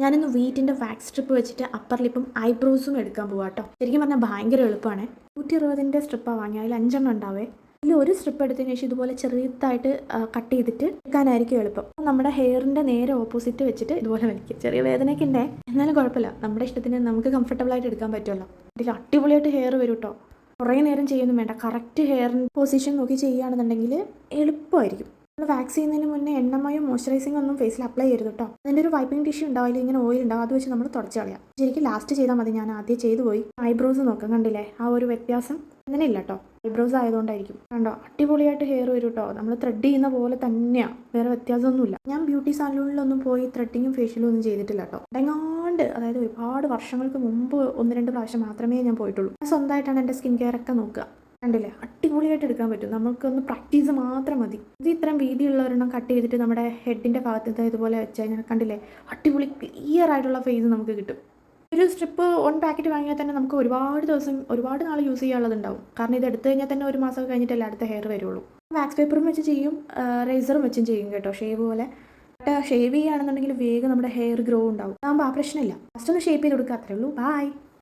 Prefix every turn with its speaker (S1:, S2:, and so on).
S1: ഞാനിന്ന് വീറ്റിന്റെ wax strip വെച്ചിട്ട് അപ്പർ ലിപ്പും ഐബ്രോസും എടുക്കാൻ പോവാം കേട്ടോ ശരിക്കും പറഞ്ഞാൽ ഭയങ്കര എളുപ്പമാണ് നൂറ്റി അറുപതിന്റെ സ്ട്രിപ്പാണ് വാങ്ങിയത് അതിൽ അഞ്ചെണ്ണം ഉണ്ടാവേ. ഇതിൽ ഒരു സ്ട്രിപ്പ് എടുത്തതിന് ശേഷം ഇതുപോലെ ചെറിയതായിട്ട് കട്ട് ചെയ്തിട്ട് എടുക്കാനായിരിക്കും എളുപ്പം. നമ്മുടെ ഹെയറിന്റെ നേരെ ഓപ്പോസിറ്റ് വെച്ചിട്ട് ഇതുപോലെ വലിക്കുക ചെറിയ വേദനയൊക്കെ ഉണ്ടേ എന്നാലും കുഴപ്പമില്ല. നമ്മുടെ ഇഷ്ടത്തിന് നമുക്ക് കംഫർട്ടബിൾ ആയിട്ട് എടുക്കാൻ പറ്റുമല്ലോ ഇതിൽ അടിപൊളിയായിട്ട് ഹെയർ വരും കേട്ടോ കുറേ നേരം ചെയ്യൊന്നും വേണ്ട. കറക്റ്റ് ഹെയറിന്റെ പൊസിഷൻ നോക്കി ചെയ്യുകയാണെന്നുണ്ടെങ്കിൽ എളുപ്പമായിരിക്കും. നമ്മൾ വാക്സ് ചെയ്യുന്നതിന് മുന്നേ എണ്ണമയോ മോയ്സ്ചറൈസിംഗ് ഒന്നും ഫേസിൽ അപ്ലൈ ചെയ്യരുത് കേട്ടോ അതിന്റെ ഒരു വൈപ്പിംഗ് ടിഷ്യൂ ഉണ്ടാവും അതിൽ ഇങ്ങനെ ഓയിൽ ഉണ്ടാവും അത് വെച്ച് നമ്മൾ തുടച്ച് കളയാം. ശരിക്കും ലാസ്റ്റ് ചെയ്താൽ മതി ഞാൻ ആദ്യം ചെയ്തു പോയി. ഐബ്രോസ് നോക്കാം കണ്ടില്ലേ? ആ ഒരു വ്യത്യാസം അങ്ങനെ ഇല്ല കേട്ടോ ഐബ്രോസ് ആയതുകൊണ്ടായിരിക്കും. കണ്ടോ? അടിപൊളിയായിട്ട് ഹെയർ വരും കേട്ടോ നമ്മൾ ത്രെഡ് ചെയ്യുന്ന പോലെ തന്നെയാണ് വേറെ വ്യത്യാസമൊന്നുമില്ല. ഞാൻ ബ്യൂട്ടി സാലൂണിലൊന്നും പോയി ത്രെഡിങ്ങും ഫേഷ്യലും ഒന്നും ചെയ്തിട്ടില്ല കേട്ടോ എങ്ങാണ്ട് അതായത് ഒരുപാട് വർഷങ്ങൾക്ക് മുമ്പ് ഒന്ന് രണ്ട് പ്രാവശ്യം മാത്രമേ ഞാൻ പോയിട്ടുള്ളൂ. സ്വന്തമായിട്ടാണ് എന്റെ സ്കിൻ കെയർ ഒക്കെ നോക്കുക. കണ്ടില്ലേ? അടിപൊളിയായിട്ട് എടുക്കാൻ പറ്റും. നമുക്കൊന്ന് പ്രാക്ടീസ് മാത്രം മതി. ഇത് ഇത്രയും വീതിയുള്ള ഒരെണ്ണം കട്ട് ചെയ്തിട്ട് നമ്മുടെ ഹെഡിന്റെ ഭാഗത്ത് ഇതുപോലെ വെച്ച് കഴിഞ്ഞാൽ കണ്ടില്ലേ? അടിപൊളി ക്ലിയർ ആയിട്ടുള്ള ഫേസ് നമുക്ക് കിട്ടും. ഒരു സ്ട്രിപ്പ് വൺ പാക്കറ്റ് വാങ്ങിയാൽ തന്നെ നമുക്ക് ഒരുപാട് ദിവസം ഒരുപാട് നാൾ യൂസ് ചെയ്യാനുള്ളതുണ്ടാവും. കാരണം ഇത് എടുത്തു കഴിഞ്ഞാൽ തന്നെ ഒരു മാസം കഴിഞ്ഞിട്ടല്ലേ അടുത്ത ഹെയർ വരുള്ളൂ. വാക്സ് പേപ്പറും വെച്ച് ചെയ്യും റേസറും വെച്ചും ചെയ്യും കേട്ടോ. ഷേവ് പോലെ. ഷേവ് ചെയ്യുകയാണെന്നുണ്ടെങ്കിൽ വേഗം നമ്മുടെ ഹെയർ ഗ്രോ ഉണ്ടാവും. അതാകുമ്പോൾ ആ പ്രശ്നമില്ല. ഫസ്റ്റ് ഒന്ന് ഷേപ്പ് ചെയ്ത് കൊടുക്കുക അത്രേ ഉള്ളൂ. ബായ്